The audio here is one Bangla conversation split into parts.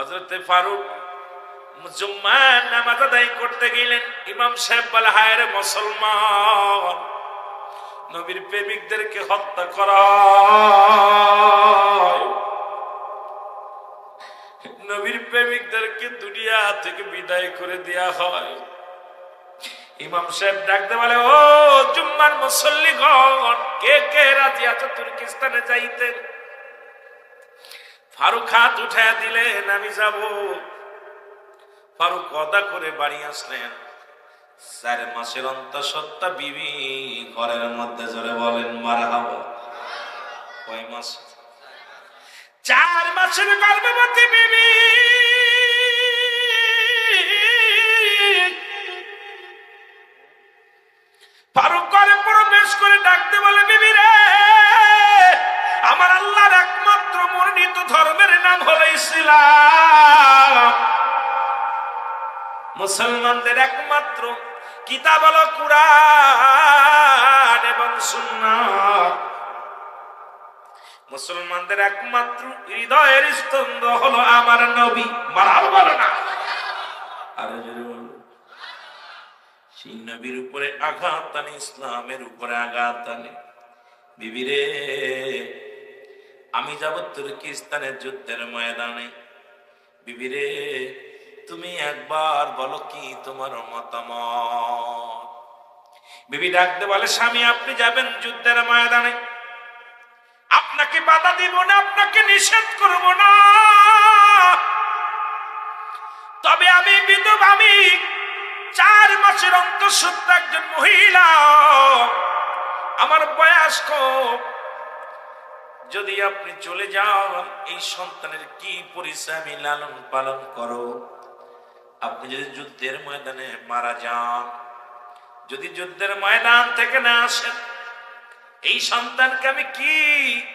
হজরতে ফারুক জুম্মার নামাজ আদায় করতে গেলেন। ইমাম সাহেব বলে, হায় রে মুসলমান, নবীর প্রেমিকদেরকে হত্যা করা নবীর প্রেমিকদেরকে দুনিয়া থেকে বিদায় করে দেয়া হয়। ইমাম সাহেব ডাকতে বলে, ও জুম্মার মুসল্লিগণ, কে কে রাজি আছো? তুর্কিস্তানে যাইতেন। ফারুক হাত উঠায় দিলেন, আমি যাব। ফারুক কদা করে বাড়ি আসলেন। চার মাসের অন্তঃসত্ত্বা বিবি ঘরের মধ্যে জোরে বলেন মারা হব কয় মাস? চার মাসের গর্ভবতী বিবি। ফারুক ঘরে প্রবেশ করে ডাকতে বলে, বিবি রে! আমার আল্লাহর একমাত্র মনোনীত ধর্মের নাম হলো ইসলাম। মুসলমানদের একমাত্র কিতাব হলো কুরআন এবং সুন্নাহ। মুসলমানদের একমাত্র হৃদয়ের স্তম্ভ হলো আমার নবী। মারাল বলো না। আরও জোরে বলো। সেই নবীর উপরে আঘাত আনে, ইসলামের উপরে আঘাত আনে। বিবিরে আমি যাব তুর্কিস্তানের যুদ্ধের ময়দানে। বিবিরে, তুমি একবার বলো কি তোমার মতামত? বিবি ডাকতে বলে, স্বামী, আপনি যাবেন যুদ্ধের ময়দানে। আপনাকে বাধা দিব না, আপনাকে নিষেধ করব না। তবে আমি বিধব, আমি চার মাসের অন্তঃসত্ত্ব একজন মহিলা। আমার বয়স যদি আপনি চলে যান, এই সন্তানের কি পরিচয় লালন পালন করো? আপনি যদি যুদ্ধের ময়দানে মারা যান, যদি যুদ্ধের ময়দান থেকে না আসেন, এই সন্তানকে আমি কি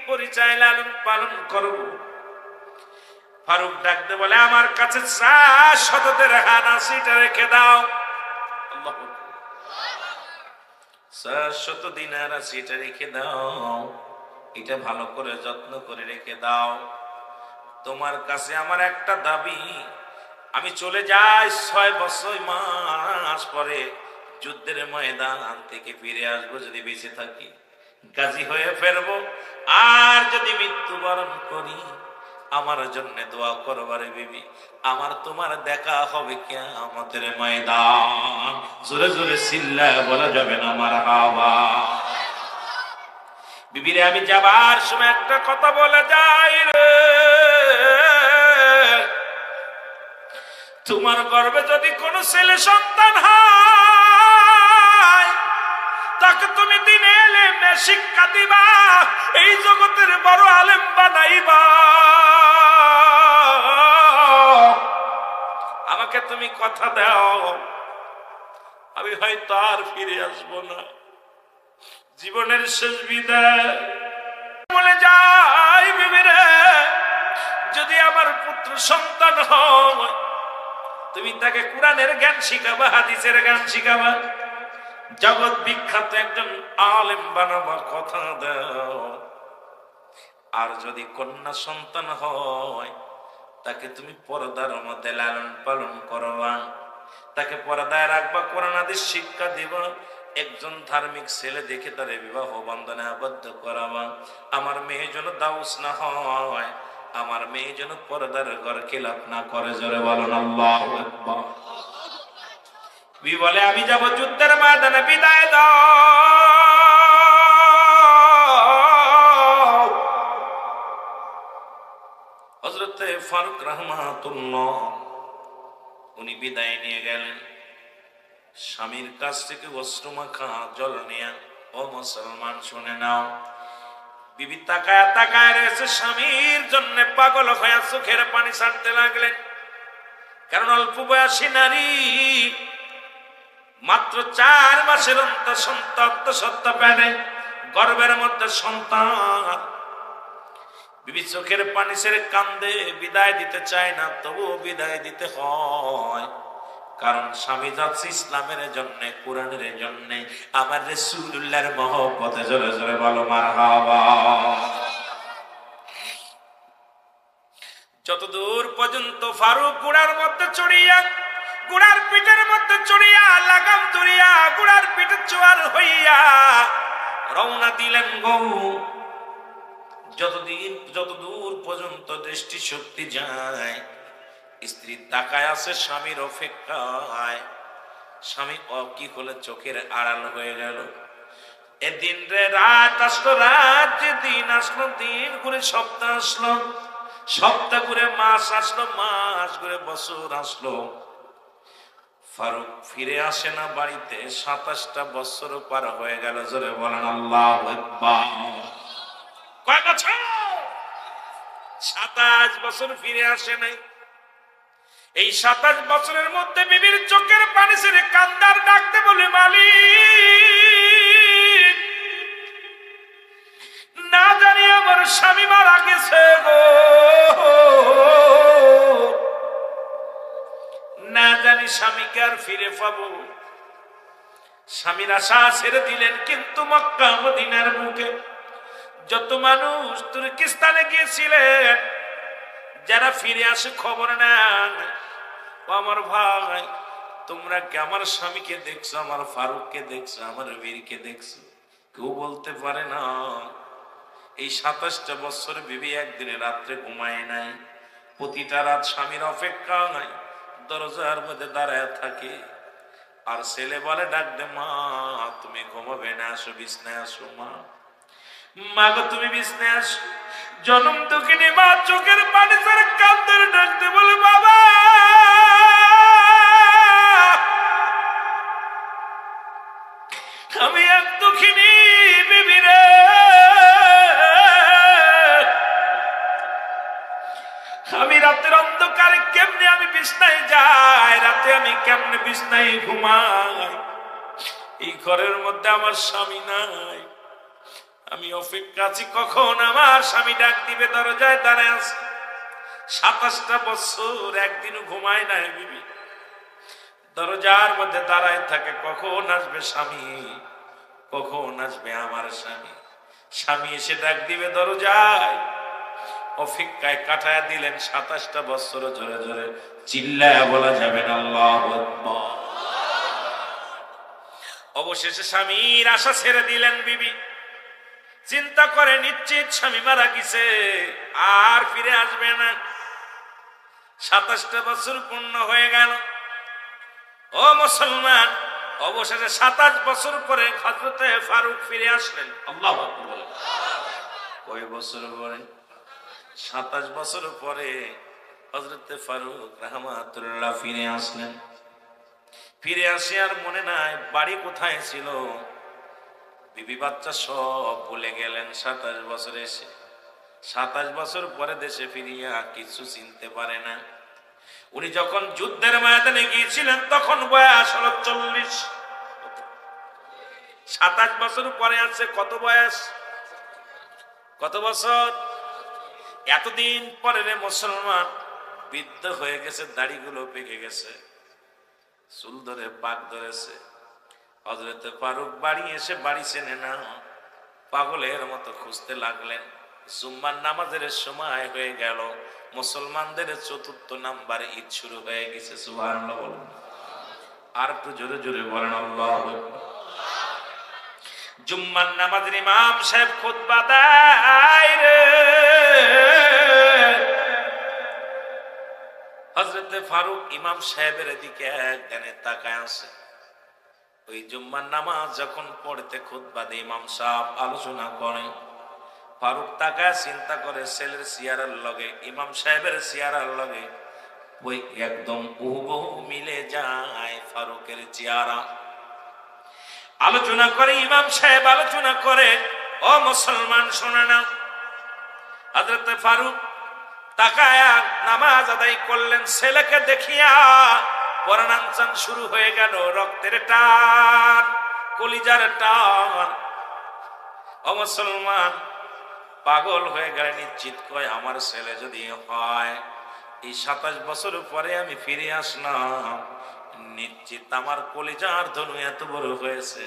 পরিচয় লালন পালন করব? ফারুক ডাকতে বলে, আমার কাছে চার শতদের হানাসিটা রেখে দাও। চার শত দিনার আশিটা রেখে দাও। এটা ভালো করে যত্ন করে রেখে দাও। তোমার কাছে আমার একটা দাবি, আমি চলে যাই ছয় বছর মাস পরে যুদ্ধের ময়দান থেকে ফিরে আসব, যদি বেঁচে থাকি। গাজী হয়ে ফেরবো, আর যদি মৃত্যুবরণ করি, আমার জন্য দোয়া করবারে বিবি, আমার তোমার দেখা হবে কে আমাদের ময়দান। জোরে জোরে সিল্লা বলা যাবে না আমার হাওয়া। বিবিরে, আমি যাবার সময় একটা কথা বলে যাই রে। তোমার গর্বে যদি কোনো ছেলে সন্তান হয়, তাকে তুমি দিনে এলে শিক্ষা দিবা, এই জগতের বড় আলেম বানাইবা। আমাকে তুমি কথা দাও, আমি হয়তো আর ফিরে আসব না। জীবনের শেষ বিদায়। বলে যাই বিবিরে যদি আমার পুত্র সন্তান হয়। তুমি তাকে কোরআনের জ্ঞান শিখাবা, হাদিসের জ্ঞান শিখাবা। জগৎ বিখ্যাত একজন আলেম বানাবা, কথা দাও। আর যদি কন্যা সন্তান হয়, তাকে তুমি পর্দার মধ্যে লালন পালন করবা। তাকে পর্দায় রাখবা, কোরআন আদিস শিক্ষা দিবা। একজন ধার্মিক ছেলে দেখে তার বিবাহ বন্ধনে আবদ্ধ করাবা। আমার মেয়ে যেন দাউস না হয়, আমার মেয়ে যেন পর্দার ঘর খেলাপ না করে, জোরে বলুন, আল্লাহ বলে, আমি যাব যুদ্ধের ময়দানে, বিদায় দাও। হজরতে ফারুক রহমাতুল্লাহ, উনি বিদায় নিয়ে গেলেন। স্বামীর কাছ থেকে অস্ত্র মাখা জল নিয়ে, ও মুসলমান শুনে নাও। বিবি তাকায় তাকায় রয়েছে স্বামীর জন্য, পাগল হয়ে চোখের পানি ছাড়তে লাগলেন। কারণ অল্প বয়সী নারী, মাত্র চার মাসের অন্ত সন্তান সত্য প্যানে গর্বের মধ্যে সন্তান। বিবি চোখের পানি ছেড়ে কান্দে, বিদায় দিতে চায় না, তবুও বিদায় দিতে হয়। কারণ স্বামী যাচ্ছে ইসলামের জন্য, কোরআনের জন্য, আমার রসুল্লাহর মহব্বতে জোরে জোরে বলো মার যতদূর পর্যন্ত ফারুক গুড়ার মধ্যে চড়িয়া গুড়ার পিঠের মধ্যে চড়িয়া, লাগাম ধরিয়া গুড়ার পিঠে চোয়ার হইয়া রওনা দিলেন গৌ। যতদিন, যতদূর পর্যন্ত দৃষ্টি শক্তি যায় স্ত্রীর তাকায় আছে স্বামীর অপেক্ষায়। স্বামী অ কি হলে চোখের আড়াল হয়ে গেল। এদিন রে রাত আসলো, রাত যে দিন আসলো, দিন করে সপ্তাহ আসলো। সপ্তাহ করে মাস আসলো, মাস করে বছর আসলো। ফারুক ফিরে আসে না বাড়িতে, সাতাশটা বছর পার হয়ে গেল, জোরে বলেন আল্লাহ কয় বছর? সাতাশ বছর ফিরে আসে নাই। এই সাতাশ বছরের মধ্যে বিবির চোখের পানি ছেড়ে কান্দার ডাকতে বলে, মালিক, না জানি আমার স্বামী মারা গেছে গো। না জানি স্বামীকে আর ফিরে পাবো। স্বামীর আশা ছেড়ে দিলেন কিন্তু মক্কা মদিনার বুকে যত মানুষ তুর্কিস্তানে গিয়েছিলেন, যারা ফিরে আসে খবর নেন আমার ভাই, তোমরা কি আমার স্বামীকে দেখছ, আমার ফারুককে দেখছ, আমার বীরকে দেখছ? কেউ বলতে পারে না। এই সাতাশটা বছর বিবি একদিনে রাত্রে ঘুমায় নাই। প্রতিটা রাত স্বামীর অপেক্ষা নাই, দরজার মধ্যে দাঁড়ায় থাকে। আর ছেলে বলে, ডাক দে মা, তুমি ঘুমাবে না, আসো, বিছনায় আসো মা। মা গো, তুমি বিছনায় আসো। জনম দুঃখিনী মা, চোখের পানি স্যার কান্দের ডাকতে বলে, বাবা আমি এক দুঃখিনী বিবি রে। আমি রাতের অন্ধকারে কেমনে আমি বিছনায় যাই, রাতে আমি কেমনে বিছনায় ঘুমাই? এই ঘরের মধ্যে আমার স্বামী নাই। আমি অপেক্ষা আছি কখন আমার স্বামী ডাক দিবে, দরজায় দাঁড়ায় আছে। সাতাশটা বছর একদিনও ঘুমায় নাই বিবি। দরজার মধ্যে দাঁড়ায় থাকে, কখন আসবে স্বামী? কখন আসবে আমার স্বামী? স্বামী এসে ডাক দিবে, দরজায়। অপেক্ষায় কাটায় দিলেন সাতাশটা বছর ধরে ধরে। চিল্লায় বলা যাবে না অবশেষে স্বামীর আশা ছেড়ে দিলেন বিবি। চিন্তা করে নিশ্চিত স্বামী মারা গেছে, আর ফিরে আসবে না। সাতাশটা বছর পূর্ণ হয়ে গেল। ও মুসলমান, অবশেষে সাতাশ বছর পরে হজরতে ফারুক ফিরে আসলেন। আল্লাহ কয় বছর পরে? সাতাশ বছর পরে হজরতে ফারুক রহমাতুল্লাহ ফিরে আসলেন। ফিরে আসে আর মনে নাই বাড়ি কোথায় ছিল। বিবি বাচ্চা সব ভুলে গেলেন সাতাশ বছর এসে। সাতাশ বছর পরে দেশে ফিরিয়া কিছু চিনতে পারে না। উনি যখন যুদ্ধের ময়দানে গিয়েছিলেন, তখন বয়স হলো চল্লিশ। সাতাশ বছর পরে আছে, কত বয়স? কত বছর? এতদিন পরে রে মুসলমান, বৃদ্ধ হয়ে গেছে, দাড়িগুলো পেকে গেছে, চুল ধরে পাক ধরেছে। হজরতে ফারুক বাড়ি এসে বাড়ি চেনে না, পাগলের মতো খুঁজতে লাগলেন। জুম্মার নামাজের সময় হয়ে গেল। মুসলমানদের চতুর্থ নাম্বার ঈদ শুরু হয়ে গেছে আর একটু জোরে জোরে বলেন জুম্মার নামাজের ইমাম সাহেব রে। হজরতে ফারুক ইমাম সাহেবের দিকে একদানে তাকায় আছে। ওই জুম্মার নামাজ যখন পড়তে দিয়ে, ইমাম সাহেব আলোচনা করে ফারুক তাকায় চিন্তা করে, ছেলের সিয়ারার লগে, ইমাম সাহেবের সিয়ারার লগে। ওই একদম উহবহু মিলে যায় ফারুকের চেয়ারা আলোচনা করে, ইমাম সাহেব আলোচনা করে, ও মুসলমান, শোনে না। হজরত ফারুক তাকায়া নামাজ আদায় করলেন, ছেলেকে দেখিয়া পরাণাঞ্চন শুরু হয়ে গেল, রক্তের টান, কলিজার টান। ও মুসলমান পাগল হয়ে গেলে নিশ্চিত কয়, আমার ছেলে যদি হয়, এই সাতাশ বছর পরে আমি ফিরে আসলাম। নিশ্চিত আমার কলিজার ধনু এত বড় হয়েছে।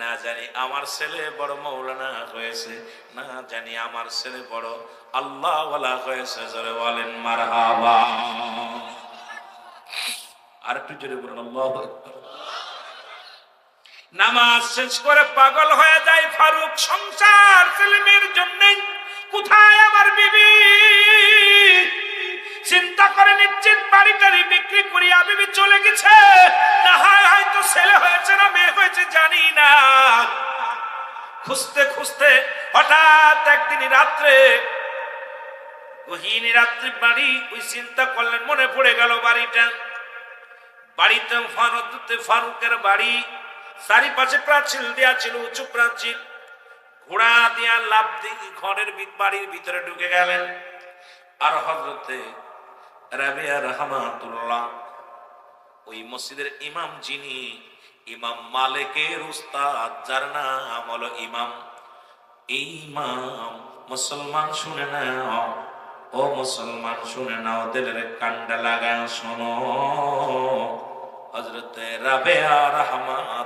না জানি আমার ছেলে বড় মৌলানা হয়েছে, না জানি আমার ছেলে বড় আল্লাহওয়ালা হয়েছে। জোরে বলেন, মারহাবা। আর একটু জোরে বলেন, আল্লাহু নামাজ শেষ করে পাগল হয়ে যায় ফারুক সংসার ছেলেমেয়ের জন্য। কোথায় আমার বিবি? চিন্তা করে নিশ্চিত বাড়িটারি বিক্রি করিয়া বিবি চলে গেছে। না, হয় হয়তো ছেলে হয়েছে না, মেয়ে হয়েছে জানি না। খুঁজতে খুঁজতে হঠাৎ একদিন রাত্রে গহীন রাত্রি বাড়ি ওই চিন্তা করলেন, মনে পড়ে গেল বাড়িটা। বাড়িতে ফারুক ফারুকের বাড়ি। চারিপাশে প্রাচীর দেওয়া ছিল, উঁচু প্রাচীর ঘোড়া দিয়া লাভ দিয়ে ঘরের বাড়ির ভিতরে ঢুকে গেলেন। আর হজরতে রাবিয়া রহমাতুল্লাহ, ওই মসজিদের ইমাম যিনি, ইমাম মালিকের উস্তাদ, যার নাম হলো ইমাম। ইমাম মুসলমান শুনে নাও, ও মুসলমান শুনে নাও, দিলের কান্ডা লাগা শোনো। হজরতে রাবেয়া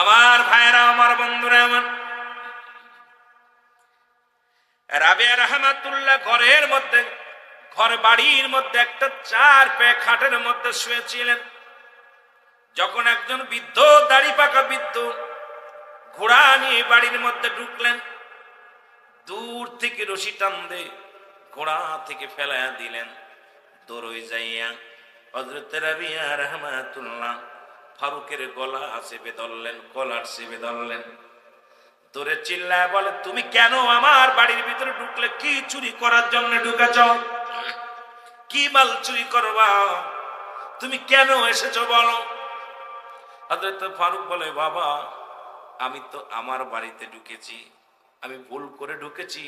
আমার ভাইরা আমার বন্ধুরা, আমার রাবেয়া রহমাতুল্লাহ ঘরের মধ্যে, ঘর বাড়ির মধ্যে একটা চার পে খাটের মধ্যে শুয়েছিলেন। যখন একজন বৃদ্ধ, দাড়ি পাকা বৃদ্ধ, ঘোড়া নিয়ে বাড়ির মধ্যে ঢুকলেন, দূর থেকে রশি টান দে ঘোড়া থেকে ফেলাইয়া দিলেন। দৌড়ই যাইয়া হজরত রাবিয়া রহমাতুল্লাহ ফারুকের গলা চেপে ধরলেন, কলার চেপে ধরলেন। তোরে চিল্লায় বলে, তুমি কেন আমার বাড়ির ভিতরে ঢুকলে? কি চুরি করার জন্য ঢুকেছ? কি মাল চুরি করবা? তুমি কেন এসেছ বলো? ফারুক বলে, বাবা, আমি তো আমার বাড়িতে ঢুকেছি। আমি ভুল করে ঢুকেছি।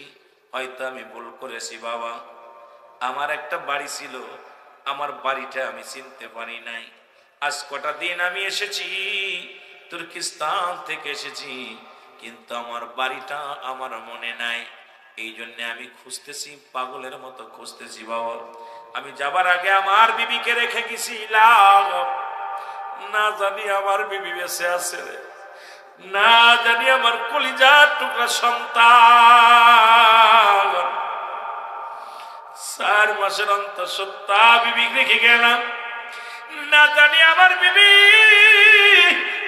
হয়তো আমি ভুল করেছি, বাবা। আমার একটা বাড়ি ছিল। আমার বাড়িটা আমি চিনতে পারি নাই। আজ কটা দিন আমি এসেছি? তুর্কিস্তান থেকে এসেছি। কিন্তু আমার বাড়িটা আমার মনে নাই। এই জন্য আমি খুঁজতেছি, পাগলের মতো খুঁজতেছি বাবা। আমি যাবার আগে আমার বিবিকে রেখে গেছিলাম না জানি আমার বিবি বেঁচে আছে। না জানি আমার কলিজার টুকরা সন্তান। চার মাসের অন্তর সত্তা বিবি রেখে গেলাম। না জানি আমার বিবি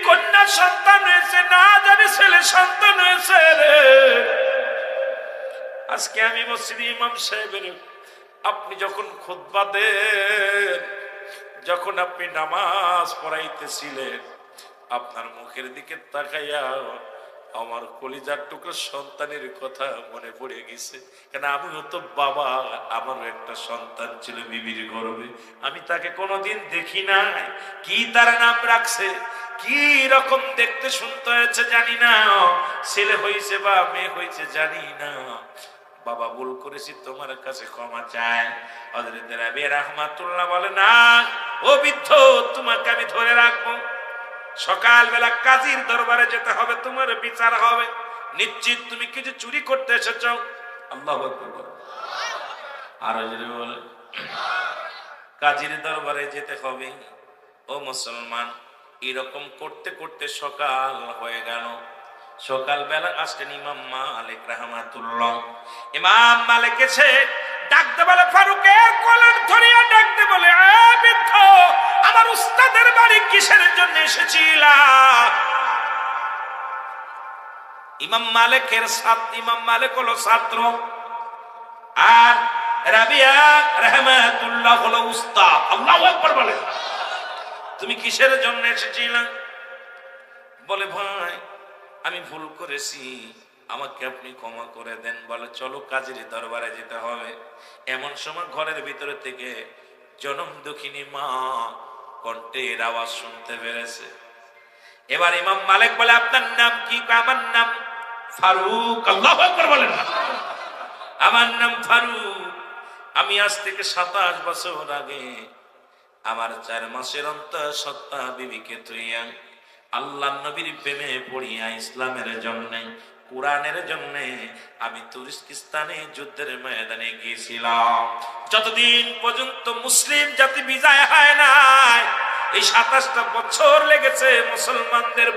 কন্যা সন্তান হয়েছে, না জানি ছেলে সন্তান হয়েছে রে। আজকে আমি মসজিদ ইমাম সাহেবের, আপনি যখন খুতবা দেন, যখন আপনি নামাজ পড়াইতেছিলেন, আপনার মুখের দিকে তাকাইয়া আমার কলিজার টুকরো সন্তানের কথা মনে পড়ে গেছে। কেন আমিও তো বাবা, আমারও একটা সন্তান ছিল বিবির গর্বে আমি তাকে কোনোদিন দেখি নাই। কি তার নাম রাখছে? কি রকম দেখতে শুনতে হয়েছে জানি না। ছেলে হয়েছে বা মেয়ে হয়েছে জানি না। বাবা ভুল করেছি, তোমার কাছে ক্ষমা চায় বলে, না, ও বৃদ্ধ, তোমাকে আমি ধরে রাখব। সকালবেলা কাজীর দরবারে যেতে হবে, তোমার বিচার হবে। নিশ্চিত তুমি কিছু চুরি করতে এসেছ? আল্লাহ আরও কাজীর দরবারে যেতে হবে। ও মুসলমান, এরকম করতে করতে সকাল হয়ে গেল। সকালবেলা আসলেন ইমাম মালিক রাহমাতুল্লাহ। ইমাম মালিক এসে ডাকতে বলে ধরিয়া ডাকতে বলে আমার উস্তাদের বাড়ি কিসের জন্য এসেছিলা? ইমাম মালিকের ইমাম মালিক হলো ছাত্র। আর রাবিয়া রহমাতুল্লাহ হলো উস্তাদ। আল্লাহু আকবার বলে। তুমি কিসের জন্য এসেছিলা? বলে, ভাই, আমি ভুল করেছি। আমাকে আপনি ক্ষমা করে দেন। বলে, চলো কাজের দরবারে যেতে হবে। এমন সময় ঘরের ভিতরে থেকে জনম দুঃখিনী মা কণ্ঠের আওয়াজ শুনতে পেরেছে। এবার ইমাম মালিক বলে, আপনার নাম কি? আমার নাম ফারুক। আল্লাহ বলেন আমার নাম ফারুক। আমি আজ থেকে সাতাশ বছর আগে আমার চার মাসের সত্তা বিবিকে তুইয়া আল্লাহ নবীর প্রেমে পড়িয়া ইসলামের জন্য কোরআনের জন্য আমি তুর্কিস্তানে যুদ্ধের ময়দানে গিয়েছিলাম। যতদিন পর্যন্ত মুসলিম জাতি বিজয় হয় নাই, এই সাতাশটা বছর লেগেছে মুসলমানদের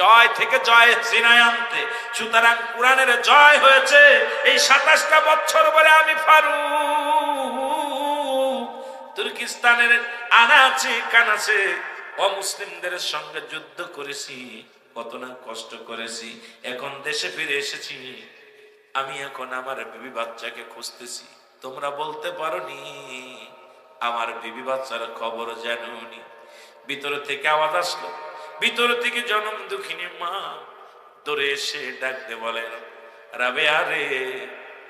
জয় থেকে জয় চিনায় আনতে। সুতরাং কোরআনের জয় হয়েছে এই সাতাশটা বছর বলে আমি ফারুক। তুর্কিস্তানের আনাচে কানাচে অমুসলিমদের সঙ্গে যুদ্ধ করেছি। কত না কষ্ট করেছি। এখন দেশে ফিরে এসেছি। আমি এখন আমার বিবি বাচ্চাকে খুঁজতেছি। তোমরা বলতে পারোনি, আমার বিবি বাচ্চার খবর জানুনি। ভিতর থেকে আওয়াজ আসলো। ভিতর থেকে জনম দুঃখিনী মা দৌড়ে এসে ডাকতে বলেন রাবে আরে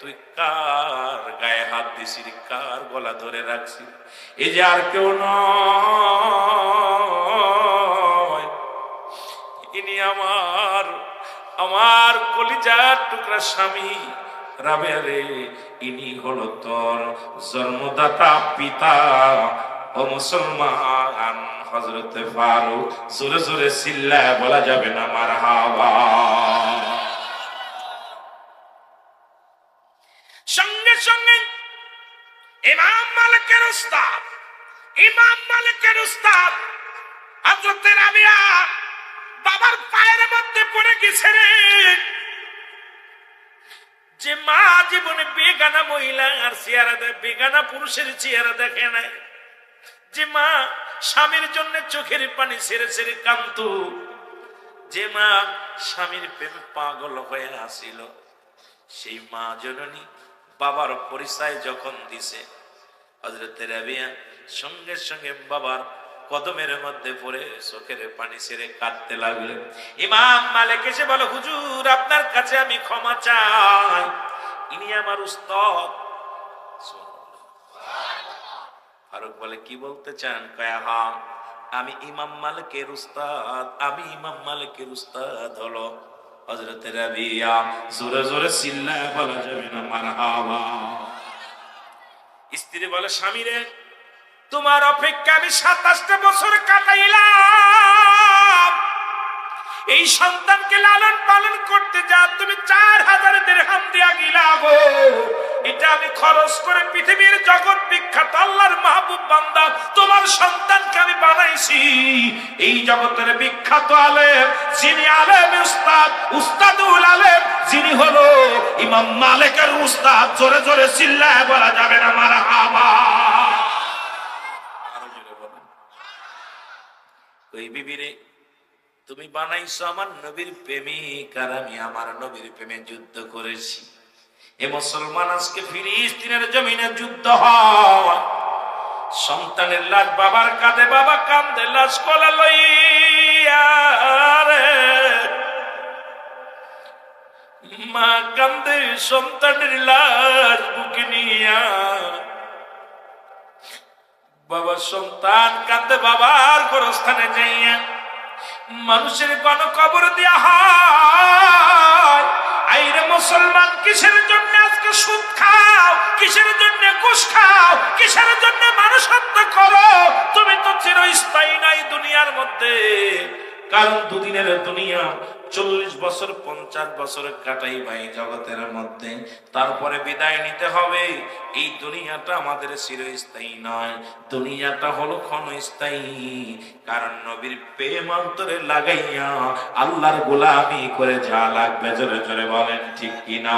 তুই কার গায়ে হাত দিছিস? কার গলা ধরে রাখছি এই যে আর কেউ নয়। আমার আমার কলিজার টুকরা স্বামী রাবে ইনি হলো তোর জন্মদাতা পিতা ও মুসলমান। হজরত ফারুক জোরে জোরে চিল্লা বলা যাবে না আমার হাওয়া। সঙ্গে সঙ্গে ইমাম মালিকের উস্তাদ, ইমাম মালিকের উস্তাদ রাবিয়া বাবার পায়ের মধ্যে পড়ে গেছে রে। যে মা জীবনে বেগানা মহিলা আর চেহারা দেয় বেগানা পুরুষের চেহারা দেখে নাই। যে মা স্বামীর জন্য চোখের পানি ছেড়ে ছেড়ে কান্ত যে মা স্বামীর প্রেমে পাগল হয়ে আসিল। সেই মা জননী বাবার পরিচয় যখন দিছে হজরত রাবিয়া সঙ্গে সঙ্গে বাবার কদমের মধ্যে পড়ে চোখের পানি ছেড়ে কাঁদতে লাগলেন। ইমাম মালিক এসে বলো, হুজুর, আপনার কাছে আমি ক্ষমা চাই। ইনি আমার উস্তাদ। ফারুক বলে, কি বলতে চান? কয়া হা আমি ইমাম মালিকের উস্তাদ, আমি ইমাম মালিকের উস্তাদ হলো হজরত রাবিয়া জোরে জোরে চিল্লা বলা যাবে না, মারহাবা। স্ত্রী বলে, স্বামী রে তোমার অপেক্ষা আমি সাতাশটা বছর কাটাইলাম। এই সন্তানকে লালন পালন করতে যা, তুমি চার হাজার দেড়হাম দিয়া গিলা গো। এটা আমি খরচ করে পৃথিবীর জগৎ বিখ্যাত আল্লাহর মাহবুব বান্দা, তোমার সন্তানকে আমি বানাইছি। এই জগতের বিখ্যাত আলেম, যিনি আলেম উস্তাদ, উস্তাদুল আলেম, যিনি হলো ইমাম মালিকের উস্তাদ, জোরে জোরে চিল্লায় বলা যাবে না মারা হাবা আরও জোরে বলেন ওই বিবিরে, তুমি বানাইছো আমার নবীর প্রেমিক আর আমি আমার নবীর প্রেমে যুদ্ধ করেছি এ মুসলমান আজকে ফিলিস্তিনের জমিনে যুদ্ধ হয় সন্তানের লাশ বাবার কাঁধে, বাবা কান্দে লাশ কলা লইয়া। মা কান্দে সন্তানের লাশ বুকে নিয়া বাবা সন্তান কান্দে বাবার গোরস্থানে যাইয়া। মানুষের গণ কবর দেয়া হয়। আইরে মুসলমান, কিসের জন্য আজকে সুদ খাও? কিসের জন্য ঘুষ খাও? কিসের জন্য মানুষ হত্যা করো? তুমি তো চিরস্থায়ী নাই দুনিয়ার মধ্যে। কারণ দুদিনের দুনিয়া চল্লিশ বছর, পঞ্চাশ বছর কাটাই ভাই জগতের মধ্যে। তারপরে বিদায় নিতে হবে। এই দুনিয়াটা আমাদের চিরস্থায়ী নয়। দুনিয়াটা হলো ক্ষণস্থায়ী। কারণ নবীর প্রেম অন্তরে লাগাইয়া আল্লাহর গোলামি করে যা লাগবে জোরে জোরে বলেন ঠিক কিনা?